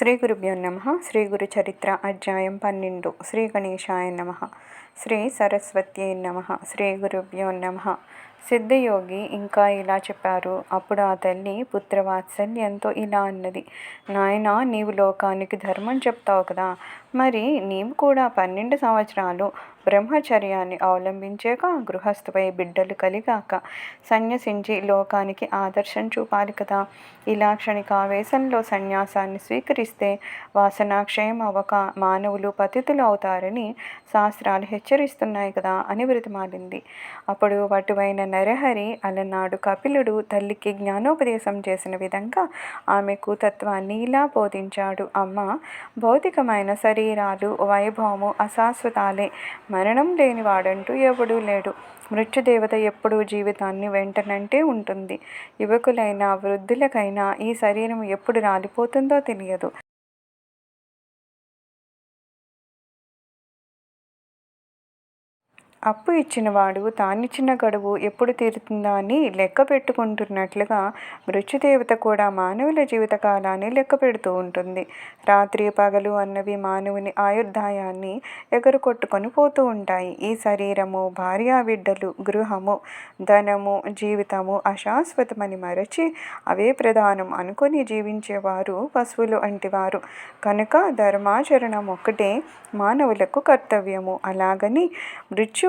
శ్రీ గురుభ్యో నమ. శ్రీ గురు చరిత్ర అధ్యాయం పన్నెండు. శ్రీ గణేశాయ నమ. శ్రీ సరస్వత్యై నమ. శ్రీ గురుభ్యో నమ. సిద్ధయోగి ఇంకా ఇలా చెప్పారు. అప్పుడు ఆ తల్లి పుత్రవాత్సల్యంతో ఇలా అన్నది. నాయన నీవు లోకానికి ధర్మం చెప్తావు కదా. మరి నీవు కూడా పన్నెండు సంవత్సరాలు బ్రహ్మచర్యాన్ని అవలంబించాక గృహస్థుపై బిడ్డలు కలిగాక సన్యసించి లోకానికి ఆదర్శం చూపాలి కదా. ఇలా క్షణికావేశంలో సన్యాసాన్ని స్వీకరిస్తే వాసనాక్షయం అవక మానవులు పతితులు అవుతారని శాస్త్రాలు హెచ్చరిస్తున్నాయి కదా అని బ్రతిమాలింది. అప్పుడు వటువైన నరహరి అలనాడు కపిలుడు తల్లికి జ్ఞానోపదేశం చేసిన విధంగా ఆమెకు తత్వాన్ని ఇలా బోధించాడు. అమ్మ భౌతికమైన శరీరాలు వైభవము అశాశ్వతాలే. మరణం లేని వాడంటూ ఎవడూ లేడు. మృత్యుదేవత ఎప్పుడూ జీవితాన్ని వెంటనంటే ఉంటుంది. యువకులైనా వృద్ధులకైనా ఈ శరీరం ఎప్పుడు రాలిపోతుందో తెలియదు. అప్పు ఇచ్చినవాడు తానిచ్చిన గడువు ఎప్పుడు తీరుతుందా అని లెక్క పెట్టుకుంటున్నట్లుగా మృత్యుదేవత కూడా మానవుల జీవితకాలాన్ని లెక్క పెడుతూ ఉంటుంది. రాత్రి పగలు అన్నవి మానవుని ఆయుర్దాయాన్ని ఎగరుకొట్టుకొని పోతూ ఉంటాయి. ఈ శరీరము భార్యా బిడ్డలు గృహము ధనము జీవితము అశాశ్వతమని మరచి అవే ప్రధానం అనుకొని జీవించేవారు పశువులు అంటివారు. కనుక ధర్మాచరణం ఒక్కటే మానవులకు కర్తవ్యము. అలాగని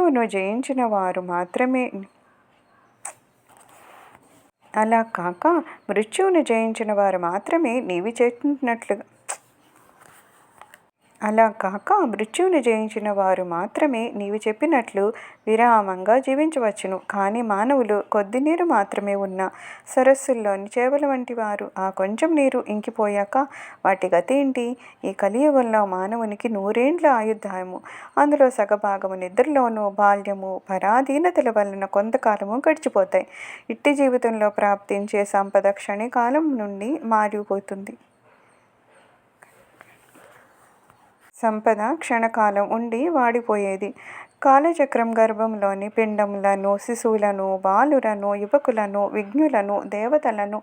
మృత్యువును జయించిన వారు మాత్రమే. అలా కాక మృత్యువును జయించిన వారు మాత్రమే నీవి చేసినట్లుగా అలా కాక మృత్యువును జయించిన వారు మాత్రమే నీవు చెప్పినట్లు విరామంగా జీవించవచ్చును. కానీ మానవులు కొద్ది నీరు మాత్రమే ఉన్న సరస్సుల్లోని చేపల వంటి వారు ఆ కొంచెం నీరు ఇంకిపోయాక వాటి గతి ఏంటి? ఈ కలియుగంలో మానవునికి నూరేండ్ల ఆయుధాయము అందులో సగభాగము నిద్రలోనూ బాల్యము పరాధీనతల వలన కొంతకాలము గడిచిపోతాయి. ఇట్టి జీవితంలో ప్రాప్తించే సంపద క్షణికాలం నుండి మారిపోతుంది. సంపద క్షణకాలం ఉండి వాడిపోయేది. కాలచక్రం గర్భంలోని పిండములను శిశువులను బాలులను యువకులను విఘ్నులను దేవతలను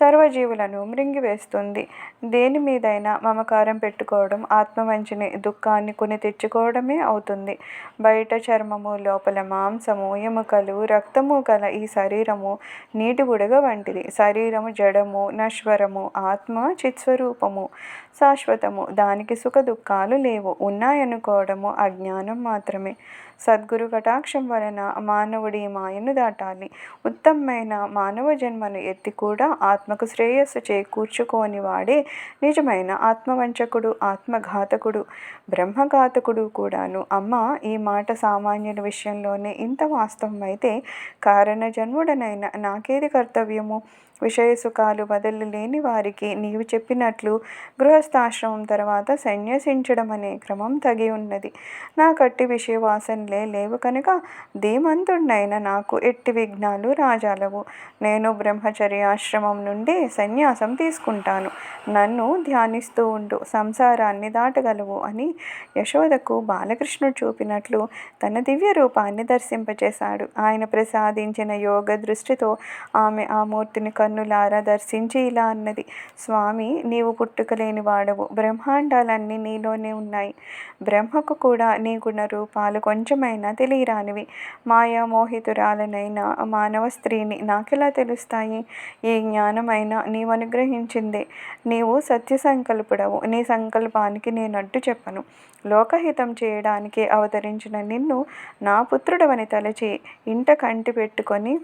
సర్వజీవులను మృంగివేస్తుంది. దేని మీదైనా మమకారం పెట్టుకోవడం ఆత్మవంచిని దుఃఖాన్ని కొని తెచ్చుకోవడమే అవుతుంది. బయట చర్మము లోపల మాంసము ఎముకలు రక్తము గల ఈ శరీరము నీటి బుడగ వంటిది. శరీరము జడము నశ్వరము ఆత్మ చిత్స్వరూపము శాశ్వతము. దానికి సుఖ దుఃఖాలు లేవు. ఉన్నాయనుకోవడము అజ్ఞానం మాత్రమే. సద్గురు కటాక్షం వలన మానవుడి మాయను దాటాలి. ఉత్తమమైన మానవ జన్మను ఎత్తి కూడా ఆత్మకు శ్రేయస్సు చేకూర్చుకోని వాడే నిజమైన ఆత్మవంచకుడు ఆత్మఘాతకుడు బ్రహ్మఘాతకుడు కూడాను. అమ్మ ఈ మాట సామాన్యుల విషయంలోనే ఇంత వాస్తవమైతే కారణ జన్ముడనైన నాకేది కర్తవ్యము? విషయ సుఖాలు బదులు లేని వారికి నీవు చెప్పినట్లు గృహస్థాశ్రమం తర్వాత సన్యసించడం అనే క్రమం తగి ఉన్నది. నా కట్టి విషయవాసనలే లేవు కనుక ధీమంతుడినైన నాకు ఎట్టి విఘ్నాలు రాజాలవు. నేను బ్రహ్మచర్యాశ్రమం నుండి సన్యాసం తీసుకుంటాను. నన్ను ధ్యానిస్తూ ఉండు. సంసారాన్ని దాటగలవు అని యశోదకు బాలకృష్ణుడు చూపినట్లు తన దివ్య రూపాన్ని దర్శింపచేశాడు. ఆయన ప్రసాదించిన యోగ దృష్టితో ఆమె ఆ మూర్తిని కన్నులారా దర్శించి ఇలా అన్నది. స్వామి నీవు పుట్టుకలేని వాడవు. బ్రహ్మాండాలన్నీ నీలోనే ఉన్నాయి. బ్రహ్మకు కూడా నీ గుణ రూపాలు కొంచెమైనా తెలియరానివి. మాయా మోహితురాలనైనా మానవ స్త్రీని నాకెలా తెలుస్తాయి? ఈ జ్ఞానమైనా నీవు అనుగ్రహించిందే. నీవు సత్య సంకల్పుడవు నీ సంకల్పానికి నేను అడ్డు చెప్పను. లోకహితం చేయడానికి అవతరించిన నిన్ను నా పుత్రుడవని తలచి ఇంట కంటి పెట్టుకొని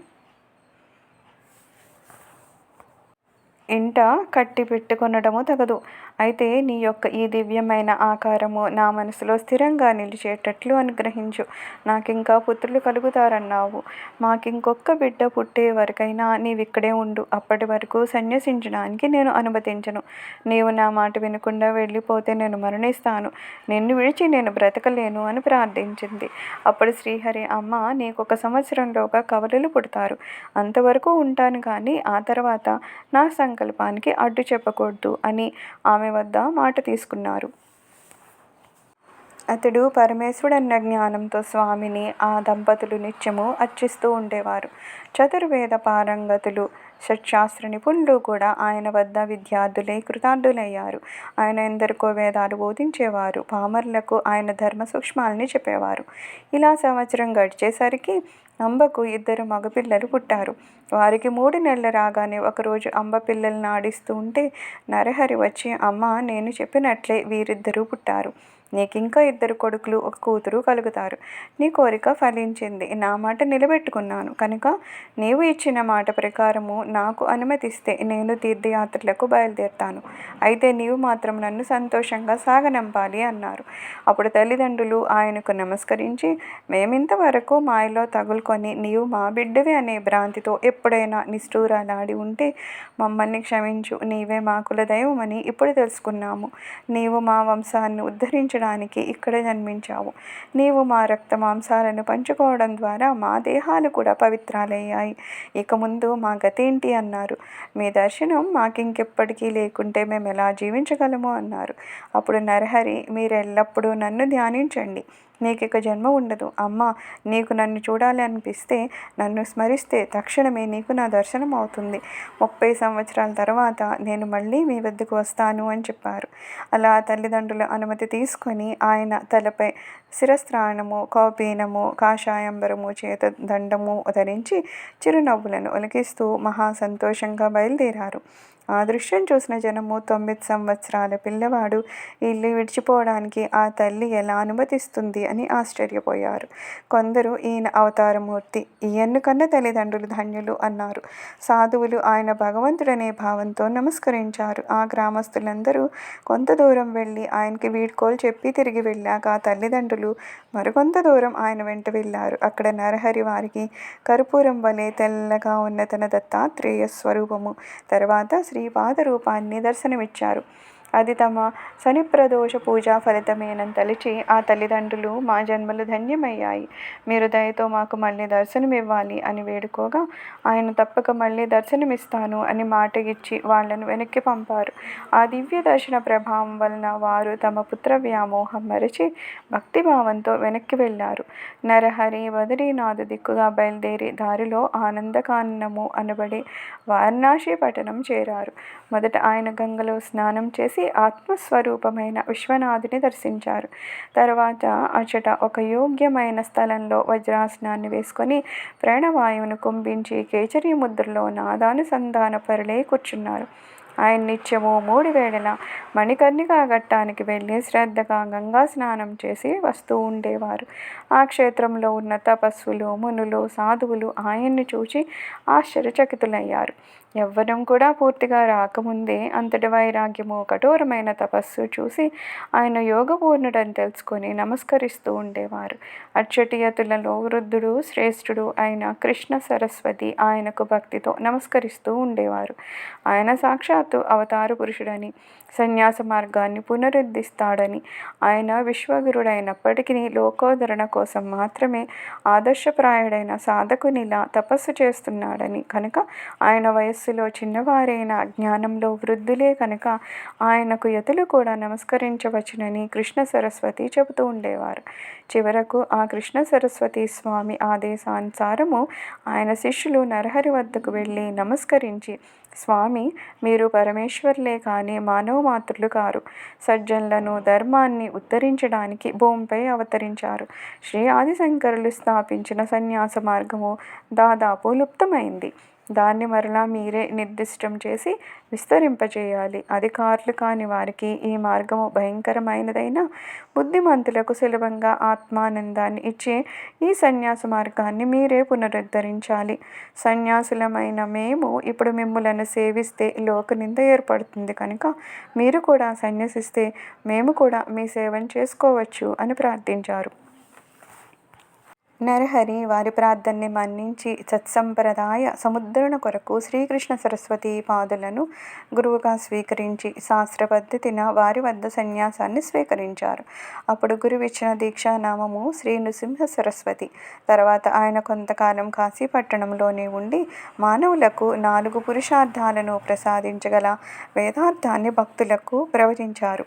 ఇంట కట్టి పెట్టుకొనడము తగదు. అయితే నీ యొక్క ఈ దివ్యమైన ఆకారము నా మనసులో స్థిరంగా నిలిచేటట్లు అనుగ్రహించు. నాకింకా పుత్రులు కలుగుతారన్నావు. మాకింకొక్క బిడ్డ పుట్టే వరకైనా నీవిక్కడే ఉండు. అప్పటి వరకు సన్యసించడానికి నేను అనుమతించను. నీవు నా మాట వినకుండా వెళ్ళిపోతే నేను మరణిస్తాను. నిన్ను విడిచి నేను బ్రతకలేను అని ప్రార్థించింది. అప్పుడు శ్రీహరి అమ్మ నీకు ఒక సంవత్సరంలోగా కవలలు పుడతారు. అంతవరకు ఉంటాను కానీ ఆ తర్వాత నా సంకల్పానికి అడ్డు చెప్పకూడదు అని ఆమె వద్ద మాట తీసుకున్నారు. అతడు పరమేశ్వరుడన్న జ్ఞానంతో స్వామిని ఆ దంపతులు నిత్యము అర్చిస్తూ ఉండేవారు. చతుర్వేద పారంగతులు షట్శాస్త్ర నిపుణులు కూడా ఆయన వద్ద విద్యార్థులై కృతార్థులయ్యారు. ఆయన ఎందరికో వేదాలు బోధించేవారు. పామరులకు ఆయన ధర్మ సూక్ష్మాలని చెప్పేవారు. ఇలా సంవత్సరం గడిచేసరికి అంబకు ఇద్దరు మగపిల్లలు పుట్టారు. వారికి మూడు నెలలు రాగానే ఒకరోజు అంబ పిల్లల్ని ఆడిస్తూ ఉంటే నరహరి వచ్చి అమ్మ నేను చెప్పినట్లే వీరిద్దరూ పుట్టారు. నీకింకా ఇద్దరు కొడుకులు ఒక కూతురు కలుగుతారు. నీ కోరిక ఫలించింది. నా మాట నిలబెట్టుకున్నాను. కనుక నీవు ఇచ్చిన మాట ప్రకారము నాకు అనుమతిస్తే నేను తీర్థయాత్రలకు బయలుదేరుతాను. అయితే నీవు మాత్రం నన్ను సంతోషంగా సాగనంపాలి అన్నారు. అప్పుడు తల్లిదండ్రులు ఆయనకు నమస్కరించి మేమింతవరకు మాయలో తగులుకొని నీవు మా బిడ్డవి అనే భ్రాంతితో ఎప్పుడైనా నిష్ఠూరాలాడి ఉంటే మమ్మల్ని క్షమించు. నీవే మా కులదైవమని ఇప్పుడు తెలుసుకున్నాము. నీవు మా వంశాన్ని పంచడానికి ఇక్కడ జన్మించావు. నీవు మా రక్త మాంసాలను పంచుకోవడం ద్వారా మా దేహాలు కూడా పవిత్రాలయ్యాయి. ఇక ముందు మా గతేంటి అన్నారు. మీ దర్శనం మాకింకెప్పటికీ లేకుంటే మేము ఎలా జీవించగలము అన్నారు. అప్పుడు నరహరి మీరెల్లప్పుడూ నన్ను ధ్యానించండి. నీకు ఇక జన్మ ఉండదు. అమ్మ నీకు నన్ను చూడాలి అనిపిస్తే నన్ను స్మరిస్తే తక్షణమే నీకు నా దర్శనం అవుతుంది. ముప్పై సంవత్సరాల తర్వాత నేను మళ్ళీ మీ వద్దకు వస్తాను అని చెప్పారు. అలా తల్లిదండ్రుల అనుమతి తీసుకొని ఆయన తలపై శిరస్త్రాణము కౌపీనము కాషాయంబరము చేత దండము ధరించి చిరునవ్వులను ఒలికిస్తూ మహా సంతోషంగా బయలుదేరారు. ఆ దృశ్యం చూసిన జనము తొమ్మిది సంవత్సరాల పిల్లవాడు ఇల్లు విడిచిపోవడానికి ఆ తల్లి ఎలా అనుమతిస్తుంది అని ఆశ్చర్యపోయారు. కొందరు ఈయన అవతారమూర్తి ఈయన్ను కన్న తల్లిదండ్రులు ధన్యులు అన్నారు. సాధువులు ఆయన భగవంతుడనే భావంతో నమస్కరించారు. ఆ గ్రామస్తులందరూ కొంత దూరం వెళ్ళి ఆయనకి వీడ్కోలు చెప్పి తిరిగి వెళ్ళాక ఆ తల్లిదండ్రులు మరికొంత దూరం ఆయన వెంట వెళ్ళారు. అక్కడ నరహరి వారికి కర్పూరం వలె తెల్లగా ఉన్న తన దత్తాత్రేయ స్వరూపము. తర్వాత శ్రీపాద రూపాన్ని దర్శనమిచ్చారు. అది తమ శనిప్రదోష పూజా ఫలితమేనని తలిచి ఆ తల్లిదండ్రులు మా జన్మలు ధన్యమయ్యాయి. మీరు దయతో మాకు మళ్ళీ దర్శనం ఇవ్వాలి అని వేడుకోగా ఆయన తప్పక మళ్ళీ దర్శనమిస్తాను అని మాట ఇచ్చి వాళ్ళను వెనక్కి పంపారు. ఆ దివ్య దర్శన ప్రభావం వలన వారు తమ పుత్ర వ్యామోహం మరచి భక్తిభావంతో వెనక్కి వెళ్ళారు. నరహరి బదరీనాథు దిక్కుగా బయలుదేరి దారిలో ఆనందకాననము అనబడే వారణాసి పట్టణం చేరారు. మొదట ఆయన గంగలో స్నానం చేసి ఆత్మస్వరూపమైన విశ్వనాథుని దర్శించారు. తర్వాత అచట ఒక యోగ్యమైన స్థలంలో వజ్రాసనాన్ని వేసుకొని ప్రాణవాయువును కుంభించి కేచరి ముద్రలో నాదానుసంధాన పరులై కూర్చున్నారు. ఆయన నిత్యము మూడు వేళల మణికర్ణికా ఘట్టానికి వెళ్ళి శ్రద్ధగా గంగా స్నానం చేసి వస్తూ ఉండేవారు. ఆ క్షేత్రంలో ఉన్న తపస్సులు మునులు సాధువులు ఆయన్ని చూచి ఆశ్చర్యచకితులయ్యారు. యవ్వనం కూడా పూర్తిగా రాకముందే అంతటి వైరాగ్యము కఠోరమైన తపస్సు చూసి ఆయన యోగపూర్ణుడని తెలుసుకొని నమస్కరిస్తూ ఉండేవారు. అచ్చటియతులలో వృద్ధుడు శ్రేష్ఠుడు అయిన కృష్ణ సరస్వతి ఆయనకు భక్తితో నమస్కరిస్తూ ఉండేవారు. ఆయన సాక్షాత్తు అవతార పురుషుడని సన్యాస మార్గాన్ని పునరుద్ధరిస్తాడని ఆయన విశ్వగురుడైనప్పటికీ లోకోధరణ కోసం మాత్రమే ఆదర్శప్రాయుడైన సాధకునిలా తపస్సు చేస్తున్నాడని కనుక ఆయన వయస్సులో చిన్నవారైన జ్ఞానంలో వృద్ధులే కనుక ఆయనకు యతులు కూడా నమస్కరించవచ్చునని కృష్ణ సరస్వతి చెబుతూ ఉండేవారు. చివరకు ఆ కృష్ణ సరస్వతి స్వామి ఆదేశానుసారము ఆయన శిష్యులు నరహరి వద్దకు వెళ్ళి నమస్కరించి స్వామి మీరు పరమేశ్వర్లే కానీ మానవ మాతృలు కారు. సజ్జనులను ధర్మాన్ని ఉద్ధరించడానికి భూమిపై అవతరించారు. శ్రీ ఆదిశంకరులు స్థాపించిన సన్యాస మార్గము దాదాపు లుప్తమైంది. దాన్ని మరలా మీరే నిర్దిష్టం చేసి విస్తరింపజేయాలి. అధికారులు కాని వారికి ఈ మార్గము భయంకరమైనదైనా బుద్ధిమంతులకు సులభంగా ఆత్మానందాన్ని ఇచ్చే ఈ సన్యాస మార్గాన్ని మీరే పునరుద్ధరించాలి. సన్యాసులమైన మేము ఇప్పుడు మిమ్మలను సేవిస్తే లోక నింద ఏర్పడుతుంది కనుక మీరు కూడా సన్యసిస్తే మేము కూడా మీ సేవను చేసుకోవచ్చు అని ప్రార్థించారు. నరహరి వారి ప్రార్థనని మన్నించి సత్సంప్రదాయ సముద్రణ కొరకు శ్రీకృష్ణ సరస్వతి పాదులను గురువుగా స్వీకరించి శాస్త్ర పద్ధతిన వారి వద్ద సన్యాసాన్ని స్వీకరించారు. అప్పుడు గురువు ఇచ్చిన దీక్షానామము శ్రీ నృసింహ సరస్వతి. తర్వాత ఆయన కొంతకాలం కాశీ పట్టణంలోనే ఉండి మానవులకు నాలుగు పురుషార్థాలను ప్రసాదించగల వేదార్థాన్ని భక్తులకు ప్రవచించారు.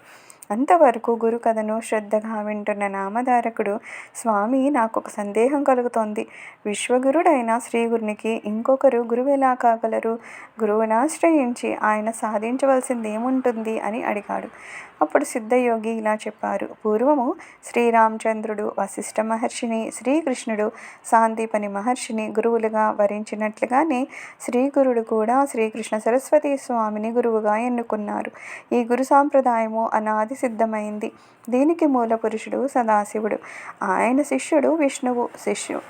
అంతవరకు గురు కథను శ్రద్ధగా వింటున్న నామధారకుడు స్వామి నాకు ఒక సందేహం కలుగుతోంది. విశ్వగురుడైన శ్రీగురునికి ఇంకొకరు గురువు ఎలా కాగలరు? గురువుని ఆశ్రయించి ఆయన సాధించవలసింది ఏముంటుంది అని అడిగాడు. అప్పుడు సిద్ధయోగి ఇలా చెప్పారు. పూర్వము శ్రీరామచంద్రుడు వశిష్ఠ మహర్షిని శ్రీకృష్ణుడు సాందీపని మహర్షిని గురువులుగా వరించినట్లుగానే శ్రీగురుడు కూడా శ్రీకృష్ణ సరస్వతి స్వామిని గురువుగా ఎన్నుకున్నారు. ఈ గురు సాంప్రదాయము అనాది సిద్ధమైంది. దీనికి మూల పురుషుడు సదాశివుడు. ఆయన శిష్యుడు విష్ణువు. శిష్యు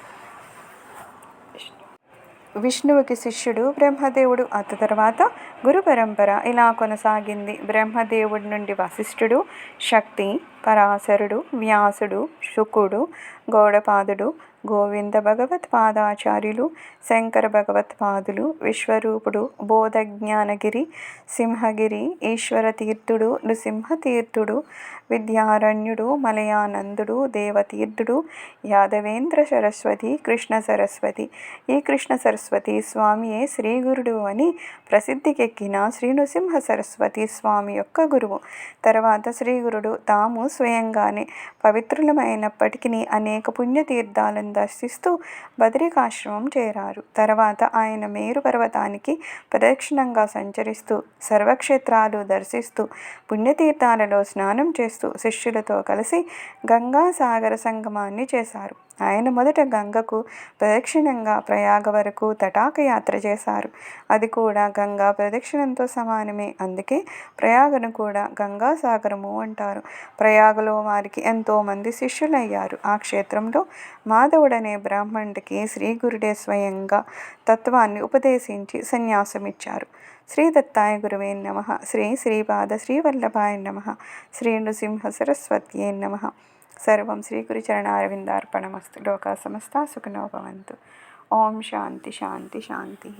విష్ణువుకి శిష్యుడు బ్రహ్మదేవుడు. అత తర్వాత గురు పరంపర ఇలా కొనసాగింది. బ్రహ్మదేవుడి నుండి వశిష్ఠుడు శక్తి పరాశరుడు వ్యాసుడు శుకుడు గౌడపాదుడు గోవింద భగవత్పాదాచార్యులు శంకర భగవత్పాదులు విశ్వరూపుడు బోధజ్ఞానగిరి సింహగిరి ఈశ్వర తీర్థుడు నృసింహతీర్థుడు విద్యారణ్యుడు మలయానందుడు దేవతీర్థుడు యాదవేంద్ర సరస్వతి కృష్ణ సరస్వతి. ఈ కృష్ణ సరస్వతి స్వామియే శ్రీగురుడు అని ప్రసిద్ధికెక్కిన శ్రీ నృసింహ సరస్వతి స్వామి యొక్క గురువు. తర్వాత శ్రీగురుడు తాము స్వయంగానే పవిత్రులమైనప్పటికీ అనేక పుణ్యతీర్థాలను దర్శిస్తూ బదరికాశ్రమం చేరారు. తర్వాత ఆయన మేరు పర్వతానికి ప్రదక్షిణంగా సంచరిస్తూ సర్వక్షేత్రాలు దర్శిస్తూ పుణ్యతీర్థాలలో స్నానం చేస్తూ శిష్యులతో కలిసి గంగా సాగర సంగమాన్ని చేశారు. ఆయన మొదట గంగకు ప్రదక్షిణంగా ప్రయాగ వరకు తటాక యాత్ర చేశారు. అది కూడా గంగా ప్రదక్షిణంతో సమానమే. అందుకే ప్రయాగను కూడా గంగాసాగరము అంటారు. ప్రయాగలో వారికి ఎంతోమంది శిష్యులయ్యారు. ఆ క్షేత్రంలో మాధవుడనే బ్రాహ్మణుడికి శ్రీ గురుడే స్వయంగా తత్వాన్ని ఉపదేశించి సన్యాసమిచ్చారు. శ్రీ దత్తాయ గురువే నమ. శ్రీ శ్రీపాద శ్రీవల్లభాయ నమ. శ్రీ నృసింహ సరస్వత్యే నమ. సర్వం శ్రీగురుచరణారవిందార్పణమస్తు లోకా సమస్త సుఖినో భవంతు. ఓం శాంతి శాంతి శాంతి.